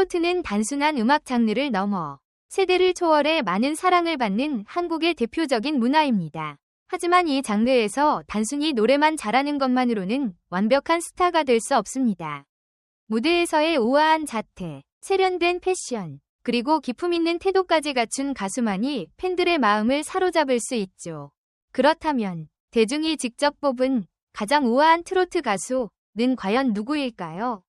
트로트는 단순한 음악 장르를 넘어 세대를 초월해 많은 사랑을 받는 한국의 대표적인 문화입니다. 하지만 이 장르에서 단순히 노래만 잘하는 것만으로는 완벽한 스타가 될 수 없습니다. 무대에서의 우아한 자태, 세련된 패션, 그리고 기품 있는 태도까지 갖춘 가수만이 팬들의 마음을 사로잡을 수 있죠. 그렇다면 대중이 직접 뽑은 가장 우아한 트로트 가수는 과연 누구일까요?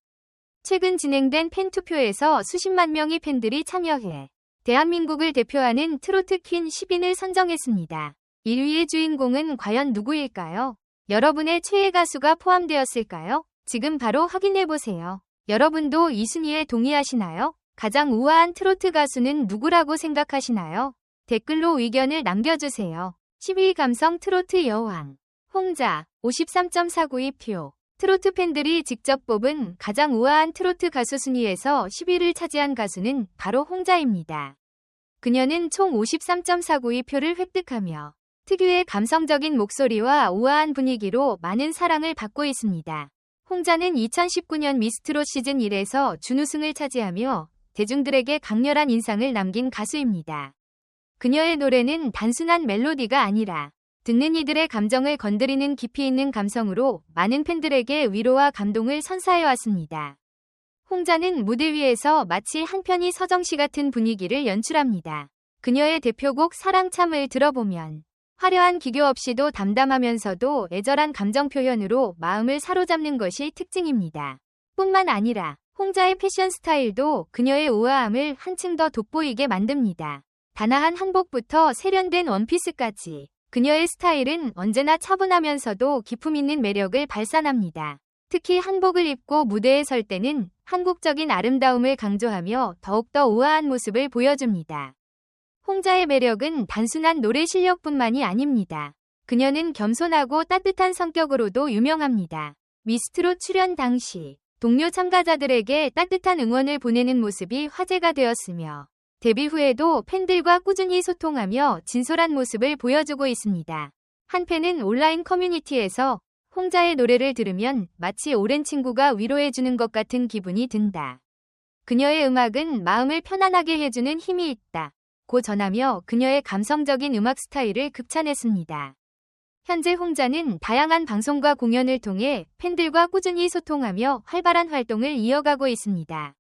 최근 진행된 팬투표에서 수십만 명의 팬들이 참여해 대한민국을 대표하는 트로트 퀸 10인을 선정했습니다. 1위의 주인공은 과연 누구일까요? 여러분의 최애 가수가 포함되었을까요? 지금 바로 확인해보세요. 여러분도 이 순위에 동의하시나요? 가장 우아한 트로트 가수는 누구라고 생각하시나요? 댓글로 의견을 남겨주세요. 10위 감성 트로트 여왕 홍자 53.492표 트로트 팬들이 직접 뽑은 가장 우아한 트로트 가수 순위에서 10위를 차지한 가수는 바로 홍자입니다. 그녀는 총 53.492표를 획득하며 특유의 감성적인 목소리와 우아한 분위기로 많은 사랑을 받고 있습니다. 홍자는 2019년 미스트롯 시즌 1에서 준우승을 차지하며 대중들에게 강렬한 인상을 남긴 가수입니다. 그녀의 노래는 단순한 멜로디가 아니라 듣는 이들의 감정을 건드리는 깊이 있는 감성으로 많은 팬들에게 위로와 감동을 선사해 왔습니다. 홍자는 무대 위에서 마치 한 편의 서정시 같은 분위기를 연출합니다. 그녀의 대표곡 사랑참을 들어보면 화려한 기교 없이도 담담하면서도 애절한 감정 표현으로 마음을 사로잡는 것이 특징입니다. 뿐만 아니라 홍자의 패션 스타일도 그녀의 우아함을 한층 더 돋보이게 만듭니다. 다나한 한복부터 세련된 원피스까지 그녀의 스타일은 언제나 차분하면서도 기품 있는 매력을 발산합니다. 특히 한복을 입고 무대에 설 때는 한국적인 아름다움을 강조하며 더욱더 우아한 모습을 보여줍니다. 홍자의 매력은 단순한 노래 실력뿐만이 아닙니다. 그녀는 겸손하고 따뜻한 성격으로도 유명합니다. 미스트로 출연 당시 동료 참가자들에게 따뜻한 응원을 보내는 모습이 화제가 되었으며 데뷔 후에도 팬들과 꾸준히 소통하며 진솔한 모습을 보여주고 있습니다. 한 팬은 온라인 커뮤니티에서 홍자의 노래를 들으면 마치 오랜 친구가 위로해주는 것 같은 기분이 든다. 그녀의 음악은 마음을 편안하게 해주는 힘이 있다. 고 전하며 그녀의 감성적인 음악 스타일을 극찬했습니다. 현재 홍자는 다양한 방송과 공연을 통해 팬들과 꾸준히 소통하며 활발한 활동을 이어가고 있습니다.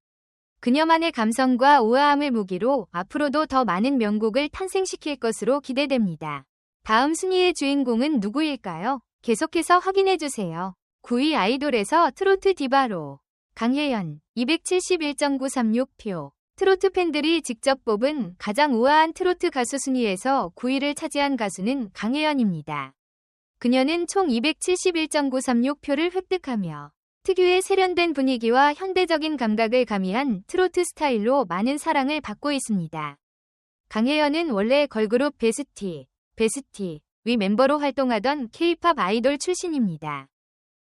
그녀만의 감성과 우아함을 무기로 앞으로도 더 많은 명곡을 탄생시킬 것으로 기대됩니다. 다음 순위의 주인공은 누구일까요? 계속해서 확인해주세요. 9위 아이돌에서 트로트 디바로 강혜연 271.936표 트로트 팬들이 직접 뽑은 가장 우아한 트로트 가수 순위에서 9위를 차지한 가수는 강혜연입니다. 그녀는 총 271.936표를 획득하며 특유의 세련된 분위기와 현대적인 감각을 가미한 트로트 스타일로 많은 사랑을 받고 있습니다. 강혜연은 원래 걸그룹 베스티, 베스티, 위 멤버로 활동하던 K-팝 아이돌 출신입니다.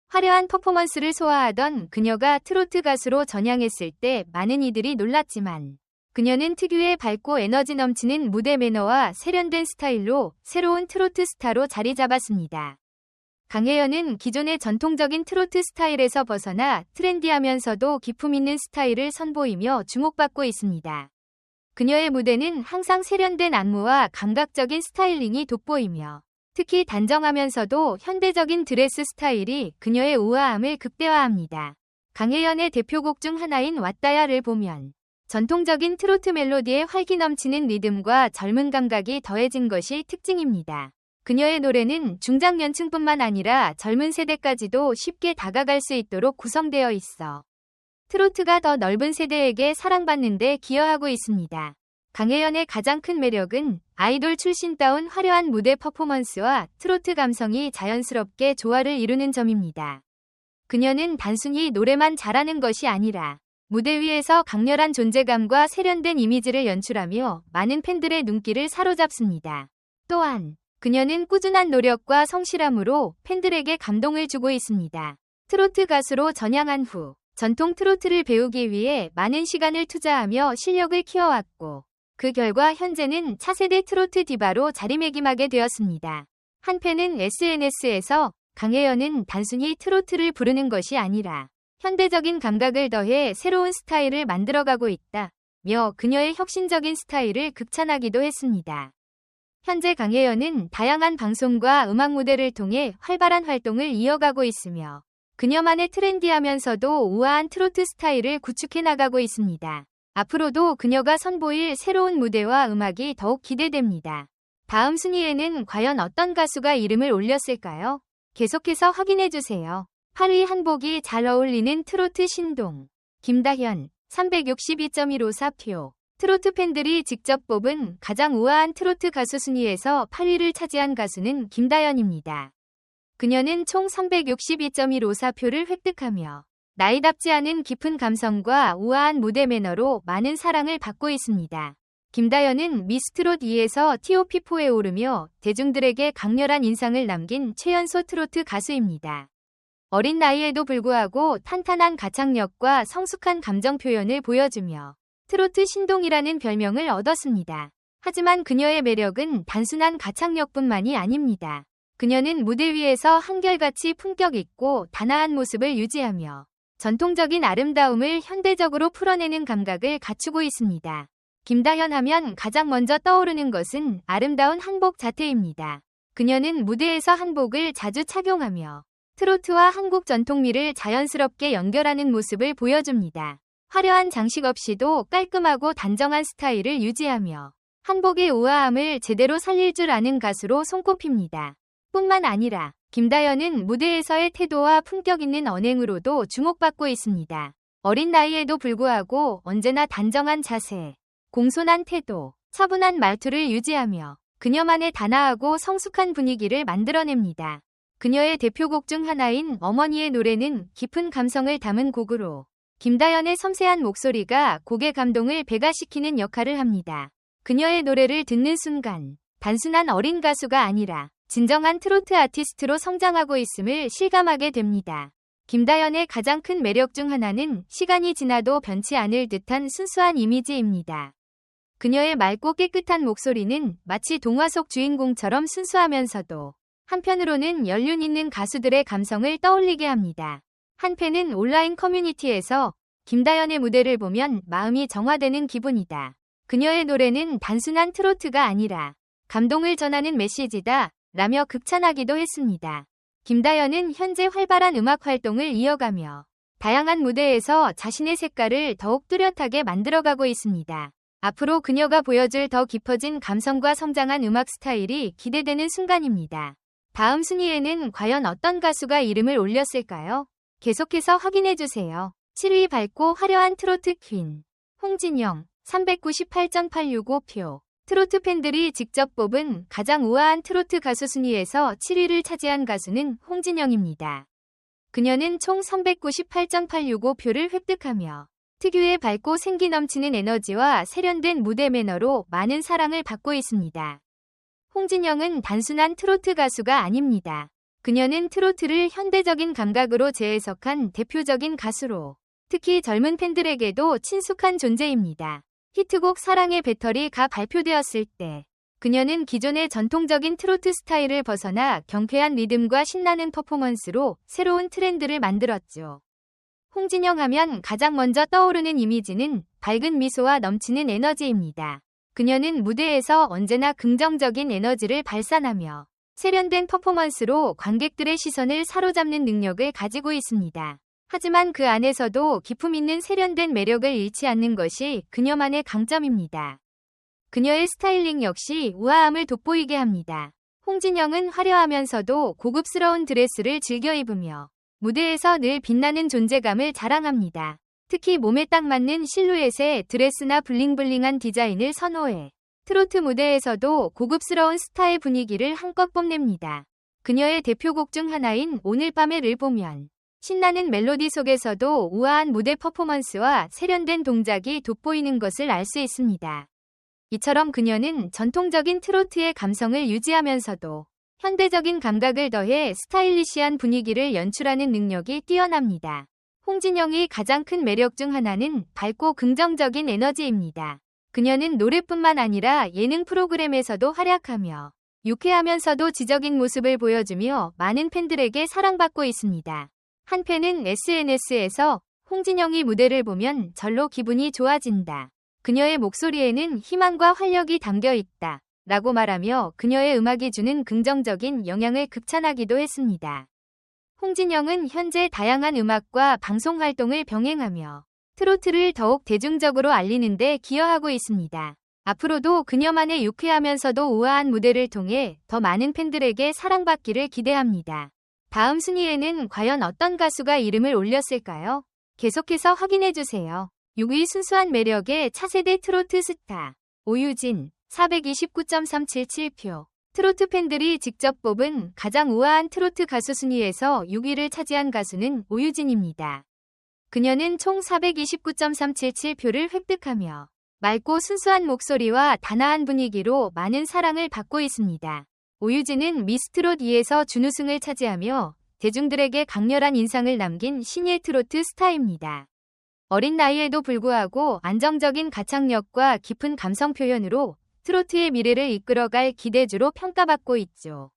화려한 퍼포먼스를 소화하던 그녀가 트로트 가수로 전향했을 때 많은 이들이 놀랐지만 그녀는 특유의 밝고 에너지 넘치는 무대 매너와 세련된 스타일로 새로운 트로트 스타로 자리 잡았습니다. 강혜연은 기존의 전통적인 트로트 스타일에서 벗어나 트렌디하면서도 기품 있는 스타일을 선보이며 주목받고 있습니다. 그녀의 무대는 항상 세련된 안무와 감각적인 스타일링이 돋보이며 특히 단정하면서도 현대적인 드레스 스타일이 그녀의 우아함을 극대화합니다. 강혜연의 대표곡 중 하나인 왓다야를 보면 전통적인 트로트 멜로디의 활기 넘치는 리듬과 젊은 감각이 더해진 것이 특징입니다. 그녀의 노래는 중장년층뿐만 아니라 젊은 세대까지도 쉽게 다가갈 수 있도록 구성되어 있어 트로트가 더 넓은 세대에게 사랑받는데 기여하고 있습니다. 강혜연의 가장 큰 매력은 아이돌 출신다운 화려한 무대 퍼포먼스와 트로트 감성이 자연스럽게 조화를 이루는 점입니다. 그녀는 단순히 노래만 잘하는 것이 아니라 무대 위에서 강렬한 존재감과 세련된 이미지를 연출하며 많은 팬들의 눈길을 사로잡습니다. 또한 그녀는 꾸준한 노력과 성실함으로 팬들에게 감동을 주고 있습니다. 트로트 가수로 전향한 후 전통 트로트를 배우기 위해 많은 시간을 투자하며 실력을 키워왔고 그 결과 현재는 차세대 트로트 디바로 자리매김하게 되었습니다. 한 팬은 SNS에서 강혜연은 단순히 트로트를 부르는 것이 아니라 현대적인 감각을 더해 새로운 스타일을 만들어가고 있다. 며 그녀의 혁신적인 스타일을 극찬하기도 했습니다. 현재 강혜연은 다양한 방송과 음악 무대를 통해 활발한 활동을 이어가고 있으며 그녀만의 트렌디하면서도 우아한 트로트 스타일을 구축해 나가고 있습니다. 앞으로도 그녀가 선보일 새로운 무대와 음악이 더욱 기대됩니다. 다음 순위에는 과연 어떤 가수가 이름을 올렸을까요? 계속해서 확인해주세요. 8위 한복이 잘 어울리는 트로트 신동. 김다현, 362.154표. 트로트 팬들이 직접 뽑은 가장 우아한 트로트 가수 순위에서 8위를 차지한 가수는 김다연입니다. 그녀는 총 362.154표를 획득하며 나이답지 않은 깊은 감성과 우아한 무대 매너로 많은 사랑을 받고 있습니다. 김다연은 미스트롯 2에서 TOP4에 오르며 대중들에게 강렬한 인상을 남긴 최연소 트로트 가수입니다. 어린 나이에도 불구하고 탄탄한 가창력과 성숙한 감정 표현을 보여주며 트로트 신동이라는 별명을 얻었습니다. 하지만 그녀의 매력은 단순한 가창력뿐만이 아닙니다. 그녀는 무대 위에서 한결같이 품격 있고 단아한 모습을 유지하며 전통적인 아름다움을 현대적으로 풀어내는 감각을 갖추고 있습니다. 김다현 하면 가장 먼저 떠오르는 것은 아름다운 한복 자태입니다. 그녀는 무대에서 한복을 자주 착용하며 트로트와 한국 전통미를 자연스럽게 연결하는 모습을 보여줍니다. 화려한 장식 없이도 깔끔하고 단정한 스타일을 유지하며 한복의 우아함을 제대로 살릴 줄 아는 가수로 손꼽힙니다. 뿐만 아니라 김다연은 무대에서의 태도와 품격 있는 언행으로도 주목받고 있습니다. 어린 나이에도 불구하고 언제나 단정한 자세, 공손한 태도, 차분한 말투를 유지하며 그녀만의 단아하고 성숙한 분위기를 만들어냅니다. 그녀의 대표곡 중 하나인 어머니의 노래는 깊은 감성을 담은 곡으로 김다연의 섬세한 목소리가 곡의 감동을 배가시키는 역할을 합니다. 그녀의 노래를 듣는 순간 단순한 어린 가수가 아니라 진정한 트로트 아티스트로 성장하고 있음을 실감하게 됩니다. 김다연의 가장 큰 매력 중 하나는 시간이 지나도 변치 않을 듯한 순수한 이미지입니다. 그녀의 맑고 깨끗한 목소리는 마치 동화 속 주인공처럼 순수하면서도 한편으로는 연륜 있는 가수들의 감성을 떠올리게 합니다. 한편은 온라인 커뮤니티에서 김다연의 무대를 보면 마음이 정화되는 기분이다. 그녀의 노래는 단순한 트로트가 아니라 감동을 전하는 메시지다 라며 극찬하기도 했습니다. 김다연은 현재 활발한 음악 활동을 이어가며 다양한 무대에서 자신의 색깔을 더욱 뚜렷하게 만들어가고 있습니다. 앞으로 그녀가 보여줄 더 깊어진 감성과 성장한 음악 스타일이 기대되는 순간입니다. 다음 순위에는 과연 어떤 가수가 이름을 올렸을까요? 계속해서 확인해주세요. 7위 밝고 화려한 트로트 퀸. 홍진영, 398.865표. 트로트 팬들이 직접 뽑은 가장 우아한 트로트 가수 순위에서 7위를 차지한 가수는 홍진영입니다. 그녀는 총 398.865표를 획득하며 특유의 밝고 생기 넘치는 에너지와 세련된 무대 매너로 많은 사랑을 받고 있습니다. 홍진영은 단순한 트로트 가수가 아닙니다. 그녀는 트로트를 현대적인 감각으로 재해석한 대표적인 가수로 특히 젊은 팬들에게도 친숙한 존재입니다. 히트곡 사랑의 배터리가 발표되었을 때 그녀는 기존의 전통적인 트로트 스타일을 벗어나 경쾌한 리듬과 신나는 퍼포먼스로 새로운 트렌드를 만들었죠. 홍진영 하면 가장 먼저 떠오르는 이미지는 밝은 미소와 넘치는 에너지입니다. 그녀는 무대에서 언제나 긍정적인 에너지를 발산하며 세련된 퍼포먼스로 관객들의 시선을 사로잡는 능력을 가지고 있습니다. 하지만 그 안에서도 기품 있는 세련된 매력을 잃지 않는 것이 그녀만의 강점입니다. 그녀의 스타일링 역시 우아함을 돋보이게 합니다. 홍진영은 화려하면서도 고급스러운 드레스를 즐겨 입으며 무대에서 늘 빛나는 존재감을 자랑합니다. 특히 몸에 딱 맞는 실루엣의 드레스나 블링블링한 디자인을 선호해 트로트 무대에서도 고급스러운 스타의 분위기를 한껏 뽐냅니다. 그녀의 대표곡 중 하나인 오늘 밤에를 보면 신나는 멜로디 속에서도 우아한 무대 퍼포먼스와 세련된 동작이 돋보이는 것을 알 수 있습니다. 이처럼 그녀는 전통적인 트로트의 감성을 유지하면서도 현대적인 감각을 더해 스타일리시한 분위기를 연출하는 능력이 뛰어납니다. 홍진영의 가장 큰 매력 중 하나는 밝고 긍정적인 에너지입니다. 그녀는 노래뿐만 아니라 예능 프로그램에서도 활약하며 유쾌하면서도 지적인 모습을 보여주며 많은 팬들에게 사랑받고 있습니다. 한편은 SNS에서 홍진영이 무대를 보면 절로 기분이 좋아진다. 그녀의 목소리에는 희망과 활력이 담겨 있다. 라고 말하며 그녀의 음악이 주는 긍정적인 영향을 극찬하기도 했습니다. 홍진영은 현재 다양한 음악과 방송 활동을 병행하며 트로트를 더욱 대중적으로 알리는데 기여하고 있습니다. 앞으로도 그녀만의 유쾌하면서도 우아한 무대를 통해 더 많은 팬들에게 사랑받기를 기대합니다. 다음 순위에는 과연 어떤 가수가 이름을 올렸을까요? 계속해서 확인해주세요. 6위 순수한 매력의 차세대 트로트 스타 오유진 429.377표 트로트 팬들이 직접 뽑은 가장 우아한 트로트 가수 순위에서 6위를 차지한 가수는 오유진입니다. 그녀는 총 429.377표를 획득하며 맑고 순수한 목소리와 단아한 분위기로 많은 사랑을 받고 있습니다. 오유진은 미스트롯 2에서 준우승을 차지하며 대중들에게 강렬한 인상을 남긴 신예 트로트 스타입니다. 어린 나이에도 불구하고 안정적인 가창력과 깊은 감성 표현으로 트로트의 미래를 이끌어갈 기대주로 평가받고 있죠.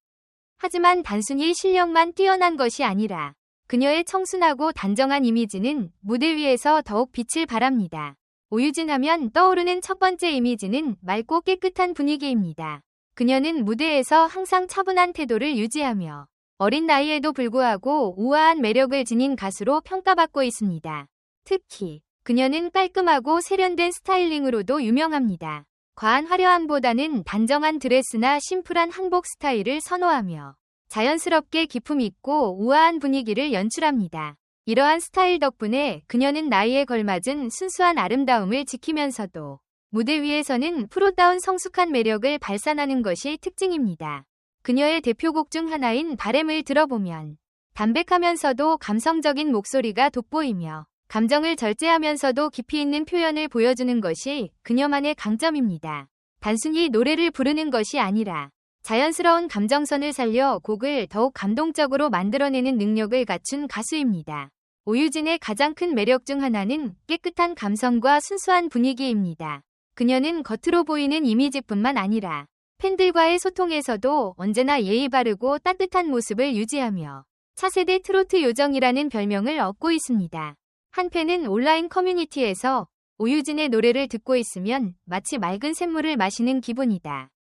하지만 단순히 실력만 뛰어난 것이 아니라 그녀의 청순하고 단정한 이미지는 무대 위에서 더욱 빛을 발합니다. 오유진 하면 떠오르는 첫 번째 이미지는 맑고 깨끗한 분위기입니다. 그녀는 무대에서 항상 차분한 태도를 유지하며 어린 나이에도 불구하고 우아한 매력을 지닌 가수로 평가받고 있습니다. 특히 그녀는 깔끔하고 세련된 스타일링으로도 유명합니다. 과한 화려함보다는 단정한 드레스나 심플한 한복 스타일을 선호하며 자연스럽게 기품 있고 우아한 분위기를 연출합니다. 이러한 스타일 덕분에 그녀는 나이에 걸맞은 순수한 아름다움을 지키면서도 무대 위에서는 프로다운 성숙한 매력을 발산하는 것이 특징입니다. 그녀의 대표곡 중 하나인 바램을 들어보면 담백하면서도 감성적인 목소리가 돋보이며 감정을 절제하면서도 깊이 있는 표현을 보여주는 것이 그녀만의 강점입니다. 단순히 노래를 부르는 것이 아니라 자연스러운 감정선을 살려 곡을 더욱 감동적으로 만들어내는 능력을 갖춘 가수입니다. 오유진의 가장 큰 매력 중 하나는 깨끗한 감성과 순수한 분위기입니다. 그녀는 겉으로 보이는 이미지뿐만 아니라 팬들과의 소통에서도 언제나 예의 바르고 따뜻한 모습을 유지하며 차세대 트로트 요정이라는 별명을 얻고 있습니다. 한 팬은 온라인 커뮤니티에서 오유진의 노래를 듣고 있으면 마치 맑은 샘물을 마시는 기분이다.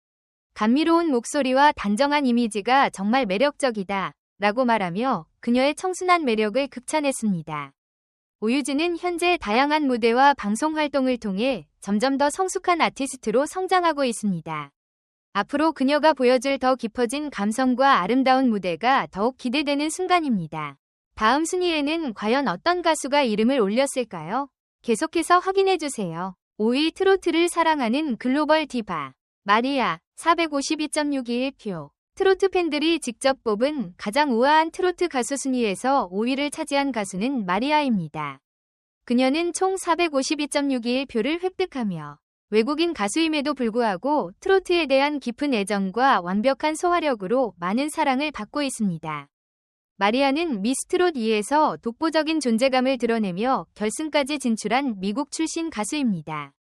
감미로운 목소리와 단정한 이미지가 정말 매력적이다. 라고 말하며 그녀의 청순한 매력을 극찬했습니다. 오유진은 현재 다양한 무대와 방송 활동을 통해 점점 더 성숙한 아티스트로 성장하고 있습니다. 앞으로 그녀가 보여줄 더 깊어진 감성과 아름다운 무대가 더욱 기대되는 순간입니다. 다음 순위에는 과연 어떤 가수가 이름을 올렸을까요? 계속해서 확인해주세요. 5위 트로트를 사랑하는 글로벌 디바 마리아 452.621표 트로트 팬들이 직접 뽑은 가장 우아한 트로트 가수 순위에서 5위를 차지한 가수는 마리아입니다. 그녀는 총 452.621표를 획득하며 외국인 가수임에도 불구하고 트로트에 대한 깊은 애정과 완벽한 소화력으로 많은 사랑을 받고 있습니다. 마리아는 미스트롯 2에서 독보적인 존재감을 드러내며 결승까지 진출한 미국 출신 가수입니다.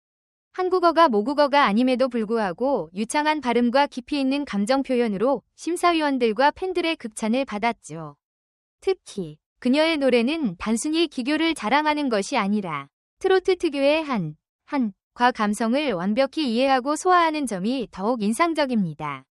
한국어가 모국어가 아님에도 불구하고 유창한 발음과 깊이 있는 감정 표현으로 심사위원들과 팬들의 극찬을 받았죠. 특히 그녀의 노래는 단순히 기교를 자랑하는 것이 아니라 트로트 특유의 한, 한, 과 감성을 완벽히 이해하고 소화하는 점이 더욱 인상적입니다.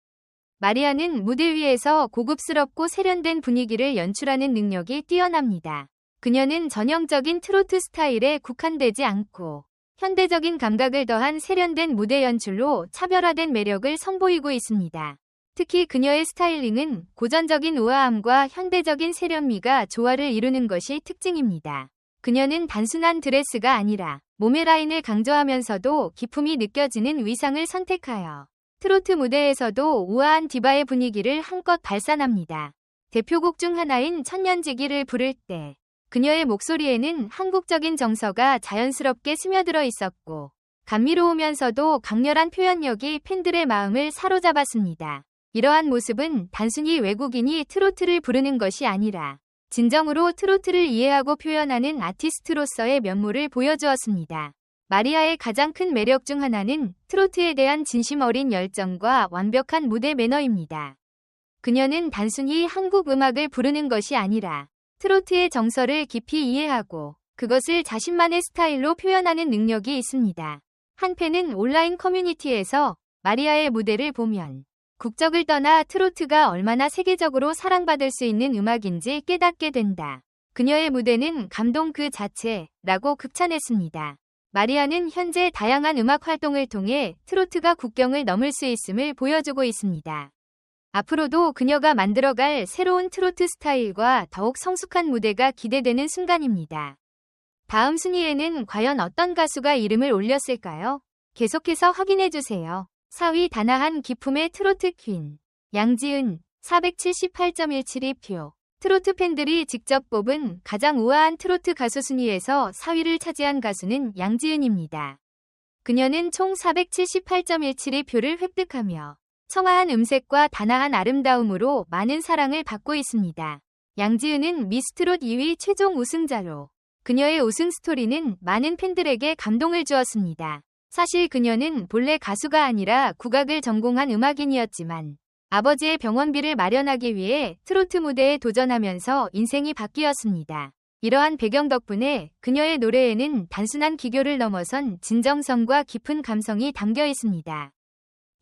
마리아는 무대 위에서 고급스럽고 세련된 분위기를 연출하는 능력이 뛰어납니다. 그녀는 전형적인 트로트 스타일에 국한되지 않고 현대적인 감각을 더한 세련된 무대 연출로 차별화된 매력을 선보이고 있습니다. 특히 그녀의 스타일링은 고전적인 우아함과 현대적인 세련미가 조화를 이루는 것이 특징입니다. 그녀는 단순한 드레스가 아니라 몸의 라인을 강조하면서도 기품이 느껴지는 위상을 선택하여 트로트 무대에서도 우아한 디바의 분위기를 한껏 발산합니다. 대표곡 중 하나인 천년지기를 부를 때 그녀의 목소리에는 한국적인 정서가 자연스럽게 스며들어 있었고 감미로우면서도 강렬한 표현력이 팬들의 마음을 사로잡았습니다. 이러한 모습은 단순히 외국인이 트로트를 부르는 것이 아니라 진정으로 트로트를 이해하고 표현하는 아티스트로서의 면모를 보여주었습니다. 마리아의 가장 큰 매력 중 하나는 트로트에 대한 진심 어린 열정과 완벽한 무대 매너입니다. 그녀는 단순히 한국 음악을 부르는 것이 아니라 트로트의 정서를 깊이 이해하고 그것을 자신만의 스타일로 표현하는 능력이 있습니다. 한편은 온라인 커뮤니티에서 마리아의 무대를 보면 국적을 떠나 트로트가 얼마나 세계적으로 사랑받을 수 있는 음악인지 깨닫게 된다. 그녀의 무대는 감동 그 자체라고 극찬했습니다. 마리아는 현재 다양한 음악 활동을 통해 트로트가 국경을 넘을 수 있음을 보여주고 있습니다. 앞으로도 그녀가 만들어갈 새로운 트로트 스타일과 더욱 성숙한 무대가 기대되는 순간입니다. 다음 순위에는 과연 어떤 가수가 이름을 올렸을까요? 계속해서 확인해주세요. 4위 다나한 기품의 트로트 퀸 양지은 478.172표 트로트 팬들이 직접 뽑은 가장 우아한 트로트 가수 순위에서 4위를 차지한 가수는 양지은입니다. 그녀는 총 478.172표를 획득하며 청아한 음색과 단아한 아름다움으로 많은 사랑을 받고 있습니다. 양지은은 미스트롯 2위 최종 우승자로 그녀의 우승 스토리는 많은 팬들에게 감동을 주었습니다. 사실 그녀는 본래 가수가 아니라 국악을 전공한 음악인이었지만 아버지의 병원비를 마련하기 위해 트로트 무대에 도전하면서 인생이 바뀌었습니다. 이러한 배경 덕분에 그녀의 노래에는 단순한 기교를 넘어선 진정성과 깊은 감성이 담겨 있습니다.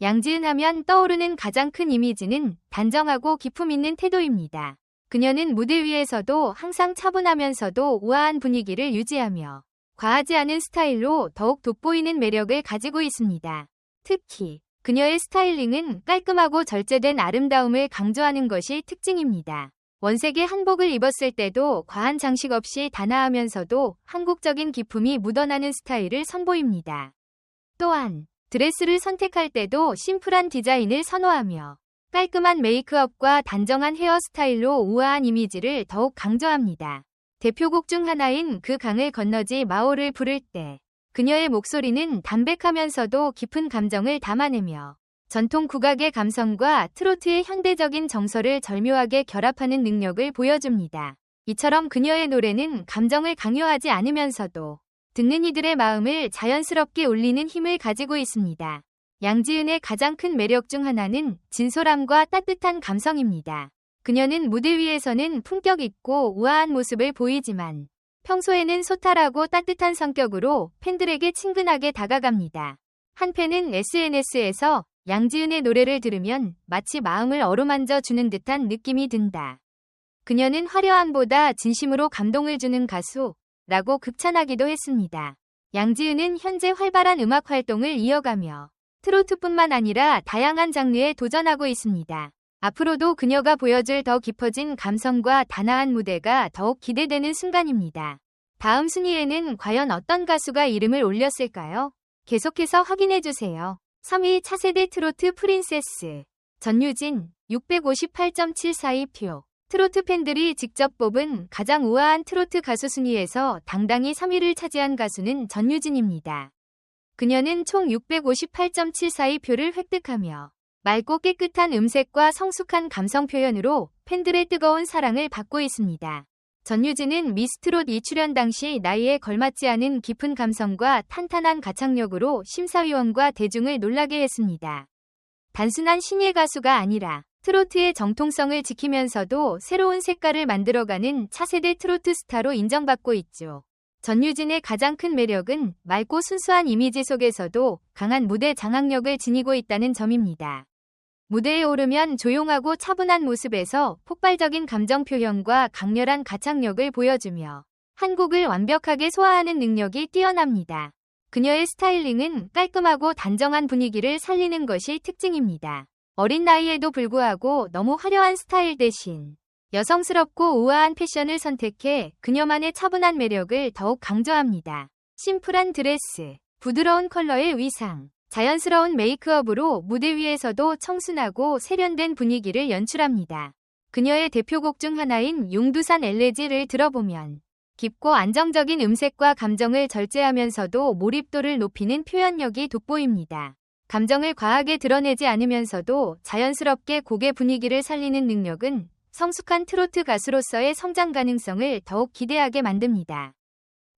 양지은 하면 떠오르는 가장 큰 이미지는 단정하고 기품 있는 태도입니다. 그녀는 무대 위에서도 항상 차분하면서도 우아한 분위기를 유지하며 과하지 않은 스타일로 더욱 돋보이는 매력을 가지고 있습니다. 특히 그녀의 스타일링은 깔끔하고 절제된 아름다움을 강조하는 것이 특징입니다. 원색의 한복을 입었을 때도 과한 장식 없이 단아하면서도 한국적인 기품이 묻어나는 스타일을 선보입니다. 또한 드레스를 선택할 때도 심플한 디자인을 선호하며 깔끔한 메이크업과 단정한 헤어스타일로 우아한 이미지를 더욱 강조합니다. 대표곡 중 하나인 그 강을 건너지 마오를 부를 때 그녀의 목소리는 담백하면서도 깊은 감정을 담아내며 전통 국악의 감성과 트로트의 현대적인 정서를 절묘하게 결합하는 능력을 보여줍니다. 이처럼 그녀의 노래는 감정을 강요하지 않으면서도 듣는 이들의 마음을 자연스럽게 울리는 힘을 가지고 있습니다. 양지은의 가장 큰 매력 중 하나는 진솔함과 따뜻한 감성입니다. 그녀는 무대 위에서는 품격 있고 우아한 모습을 보이지만 평소에는 소탈하고 따뜻한 성격으로 팬들에게 친근하게 다가갑니다. 한 팬은 SNS에서 양지은의 노래를 들으면 마치 마음을 어루만져 주는 듯한 느낌이 든다. 그녀는 화려함보다 진심으로 감동을 주는 가수, 라고 극찬하기도 했습니다. 양지은은 현재 활발한 음악 활동을 이어가며 트로트뿐만 아니라 다양한 장르에 도전하고 있습니다. 앞으로도 그녀가 보여줄 더 깊어진 감성과 단아한 무대가 더욱 기대되는 순간입니다. 다음 순위에는 과연 어떤 가수가 이름을 올렸을까요? 계속해서 확인해주세요. 3위 차세대 트로트 프린세스 전유진 658.742표 트로트 팬들이 직접 뽑은 가장 우아한 트로트 가수 순위에서 당당히 3위를 차지한 가수는 전유진입니다. 그녀는 총 658.742표를 획득하며 맑고 깨끗한 음색과 성숙한 감성 표현으로 팬들의 뜨거운 사랑을 받고 있습니다. 전유진은 미스트롯 2출연 당시 나이에 걸맞지 않은 깊은 감성과 탄탄한 가창력으로 심사위원과 대중을 놀라게 했습니다. 단순한 신예 가수가 아니라 트로트의 정통성을 지키면서도 새로운 색깔을 만들어가는 차세대 트로트 스타로 인정받고 있죠. 전유진의 가장 큰 매력은 맑고 순수한 이미지 속에서도 강한 무대 장악력을 지니고 있다는 점입니다. 무대에 오르면 조용하고 차분한 모습에서 폭발적인 감정 표현과 강렬한 가창력을 보여주며 한국을 완벽하게 소화하는 능력이 뛰어납니다. 그녀의 스타일링은 깔끔하고 단정한 분위기를 살리는 것이 특징입니다. 어린 나이에도 불구하고 너무 화려한 스타일 대신 여성스럽고 우아한 패션을 선택해 그녀만의 차분한 매력을 더욱 강조합니다. 심플한 드레스, 부드러운 컬러의 위상, 자연스러운 메이크업으로 무대 위에서도 청순하고 세련된 분위기를 연출합니다. 그녀의 대표곡 중 하나인 용두산 엘레지를 들어보면 깊고 안정적인 음색과 감정을 절제하면서도 몰입도를 높이는 표현력이 돋보입니다. 감정을 과하게 드러내지 않으면서도 자연스럽게 곡의 분위기를 살리는 능력은 성숙한 트로트 가수로서의 성장 가능성을 더욱 기대하게 만듭니다.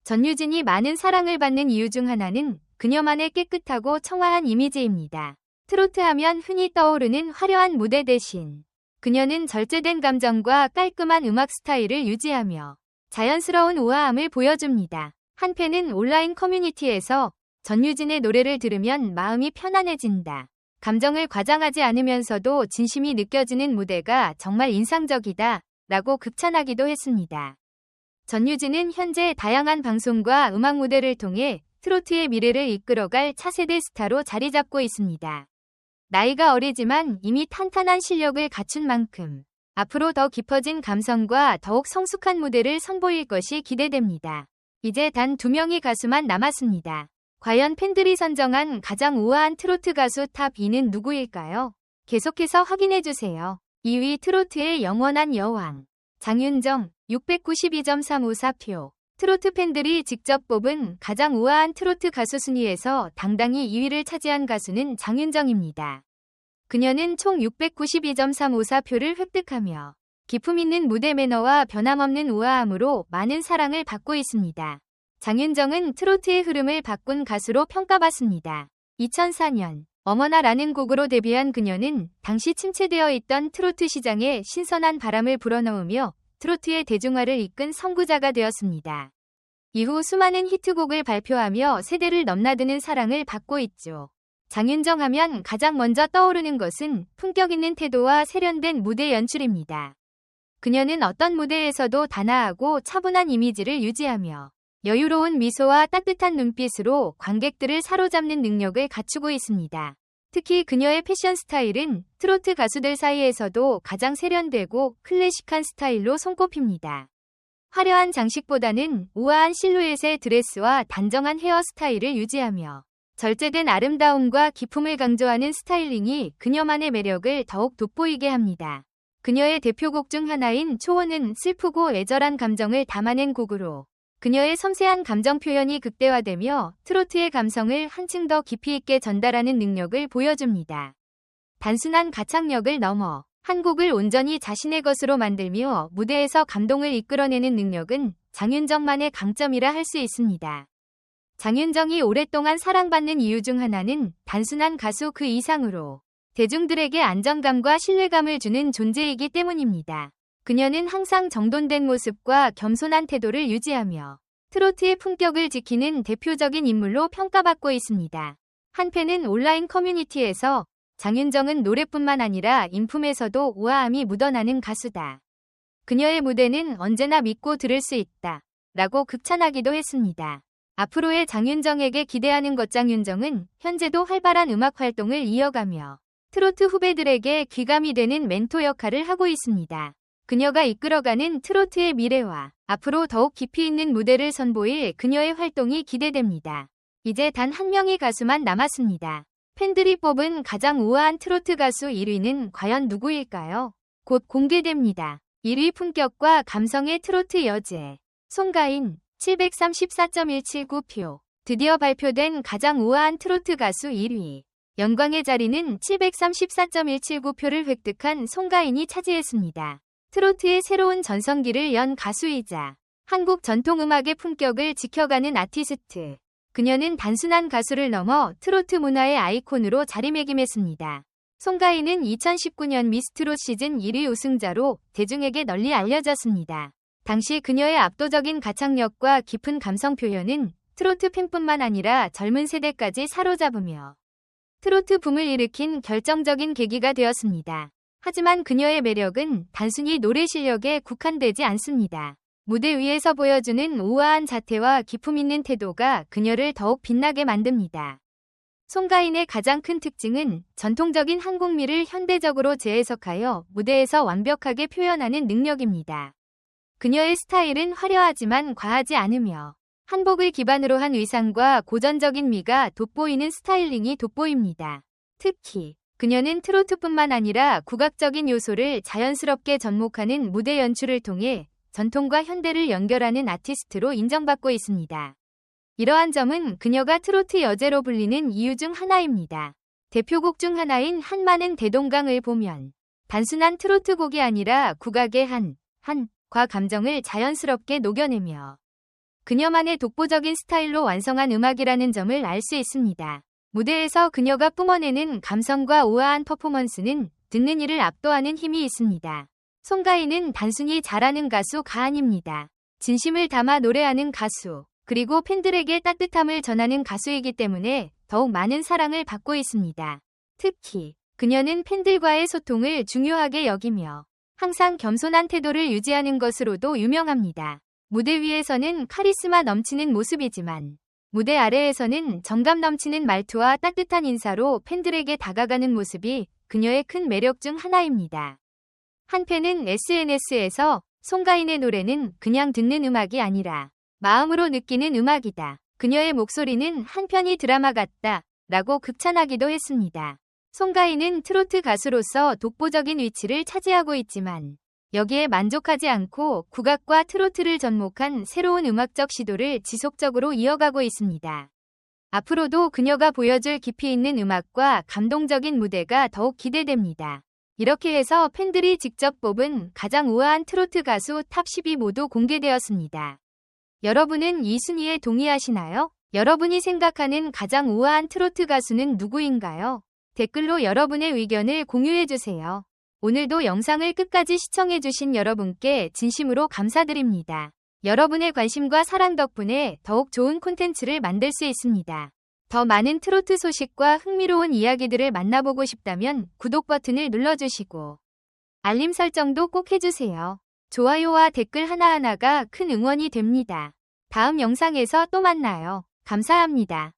전유진이 많은 사랑을 받는 이유 중 하나는 그녀만의 깨끗하고 청아한 이미지입니다. 트로트 하면 흔히 떠오르는 화려한 무대 대신 그녀는 절제된 감정과 깔끔한 음악 스타일을 유지하며 자연스러운 우아함을 보여줍니다. 한편은 온라인 커뮤니티에서 전유진의 노래를 들으면 마음이 편안해진다. 감정을 과장하지 않으면서도 진심이 느껴지는 무대가 정말 인상적이다. 라고 극찬하기도 했습니다. 전유진은 현재 다양한 방송과 음악 무대를 통해 트로트의 미래를 이끌어갈 차세대 스타로 자리 잡고 있습니다. 나이가 어리지만 이미 탄탄한 실력을 갖춘 만큼 앞으로 더 깊어진 감성과 더욱 성숙한 무대를 선보일 것이 기대됩니다. 이제 단 두 명의 가수만 남았습니다. 과연 팬들이 선정한 가장 우아한 트로트 가수 탑 2는 누구일까요? 계속해서 확인해주세요. 2위 트로트의 영원한 여왕 장윤정 692.354표 트로트 팬들이 직접 뽑은 가장 우아한 트로트 가수 순위에서 당당히 2위를 차지한 가수는 장윤정입니다. 그녀는 총 692.354표를 획득하며 기품 있는 무대 매너와 변함없는 우아함으로 많은 사랑을 받고 있습니다. 장윤정은 트로트의 흐름을 바꾼 가수로 평가받습니다. 2004년 어머나라는 곡으로 데뷔한 그녀는 당시 침체되어 있던 트로트 시장에 신선한 바람을 불어넣으며 트로트의 대중화를 이끈 선구자가 되었습니다. 이후 수많은 히트곡을 발표하며 세대를 넘나드는 사랑을 받고 있죠. 장윤정 하면 가장 먼저 떠오르는 것은 품격 있는 태도와 세련된 무대 연출입니다. 그녀는 어떤 무대에서도 단아하고 차분한 이미지를 유지하며 여유로운 미소와 따뜻한 눈빛으로 관객들을 사로잡는 능력을 갖추고 있습니다. 특히 그녀의 패션 스타일은 트로트 가수들 사이에서도 가장 세련되고 클래식한 스타일로 손꼽힙니다. 화려한 장식보다는 우아한 실루엣의 드레스와 단정한 헤어스타일을 유지하며 절제된 아름다움과 기품을 강조하는 스타일링이 그녀만의 매력을 더욱 돋보이게 합니다. 그녀의 대표곡 중 하나인 초원은 슬프고 애절한 감정을 담아낸 곡으로 그녀의 섬세한 감정 표현이 극대화되며 트로트의 감성을 한층 더 깊이 있게 전달하는 능력을 보여줍니다. 단순한 가창력을 넘어 한 곡을 온전히 자신의 것으로 만들며 무대에서 감동을 이끌어내는 능력은 장윤정만의 강점이라 할 수 있습니다. 장윤정이 오랫동안 사랑받는 이유 중 하나는 단순한 가수 그 이상으로 대중들에게 안정감과 신뢰감을 주는 존재이기 때문입니다. 그녀는 항상 정돈된 모습과 겸손한 태도를 유지하며 트로트의 품격을 지키는 대표적인 인물로 평가받고 있습니다. 한편은 온라인 커뮤니티에서 장윤정은 노래뿐만 아니라 인품에서도 우아함이 묻어나는 가수다. 그녀의 무대는 언제나 믿고 들을 수 있다. 라고 극찬하기도 했습니다. 앞으로의 장윤정에게 기대하는 것 장윤정은 현재도 활발한 음악 활동을 이어가며 트로트 후배들에게 귀감이 되는 멘토 역할을 하고 있습니다. 그녀가 이끌어가는 트로트의 미래와 앞으로 더욱 깊이 있는 무대를 선보일 그녀의 활동이 기대됩니다. 이제 단 한 명의 가수만 남았습니다. 팬들이 뽑은 가장 우아한 트로트 가수 1위는 과연 누구일까요? 곧 공개됩니다. 1위 품격과 감성의 트로트 여제 송가인 734.179표 드디어 발표된 가장 우아한 트로트 가수 1위 영광의 자리는 734.179표를 획득한 송가인이 차지했습니다. 트로트의 새로운 전성기를 연 가수이자 한국 전통음악의 품격을 지켜가는 아티스트. 그녀는 단순한 가수를 넘어 트로트 문화의 아이콘으로 자리매김했습니다. 송가인은 2019년 미스트롯 시즌 1위 우승자로 대중에게 널리 알려졌습니다. 당시 그녀의 압도적인 가창력과 깊은 감성 표현은 트로트 팬뿐만 아니라 젊은 세대까지 사로잡으며 트로트 붐을 일으킨 결정적인 계기가 되었습니다. 하지만 그녀의 매력은 단순히 노래 실력에 국한되지 않습니다. 무대 위에서 보여주는 우아한 자태와 기품 있는 태도가 그녀를 더욱 빛나게 만듭니다. 송가인의 가장 큰 특징은 전통적인 한국미를 현대적으로 재해석하여 무대에서 완벽하게 표현하는 능력입니다. 그녀의 스타일은 화려하지만 과하지 않으며 한복을 기반으로 한 의상과 고전적인 미가 돋보이는 스타일링이 돋보입니다. 특히 그녀는 트로트뿐만 아니라 국악적인 요소를 자연스럽게 접목하는 무대 연출을 통해 전통과 현대를 연결하는 아티스트로 인정받고 있습니다. 이러한 점은 그녀가 트로트 여제로 불리는 이유 중 하나입니다. 대표곡 중 하나인 한마는 대동강을 보면 단순한 트로트 곡이 아니라 국악의 한, 한, 과 감정을 자연스럽게 녹여내며 그녀만의 독보적인 스타일로 완성한 음악이라는 점을 알 수 있습니다. 무대에서 그녀가 뿜어내는 감성과 우아한 퍼포먼스는 듣는 이를 압도하는 힘이 있습니다. 송가인은 단순히 잘하는 가수가 아닙니다. 진심을 담아 노래하는 가수, 그리고 팬들에게 따뜻함을 전하는 가수이기 때문에 더욱 많은 사랑을 받고 있습니다. 특히 그녀는 팬들과의 소통을 중요하게 여기며 항상 겸손한 태도를 유지하는 것으로도 유명합니다. 무대 위에서는 카리스마 넘치는 모습이지만 무대 아래에서는 정감 넘치는 말투와 따뜻한 인사로 팬들에게 다가가는 모습이 그녀의 큰 매력 중 하나입니다. 한편은 SNS에서 송가인의 노래는 그냥 듣는 음악이 아니라 마음으로 느끼는 음악이다. 그녀의 목소리는 한편이 드라마 같다. 라고 극찬하기도 했습니다. 송가인은 트로트 가수로서 독보적인 위치를 차지하고 있지만 여기에 만족하지 않고 국악과 트로트를 접목한 새로운 음악적 시도를 지속적으로 이어가고 있습니다. 앞으로도 그녀가 보여줄 깊이 있는 음악과 감동적인 무대가 더욱 기대됩니다. 이렇게 해서 팬들이 직접 뽑은 가장 우아한 트로트 가수 탑 10이 모두 공개되었습니다. 여러분은 이 순위에 동의하시나요? 여러분이 생각하는 가장 우아한 트로트 가수는 누구인가요? 댓글로 여러분의 의견을 공유해주세요. 오늘도 영상을 끝까지 시청해주신 여러분께 진심으로 감사드립니다. 여러분의 관심과 사랑 덕분에 더욱 좋은 콘텐츠를 만들 수 있습니다. 더 많은 트로트 소식과 흥미로운 이야기들을 만나보고 싶다면 구독 버튼을 눌러주시고 알림 설정도 꼭 해주세요. 좋아요와 댓글 하나하나가 큰 응원이 됩니다. 다음 영상에서 또 만나요. 감사합니다.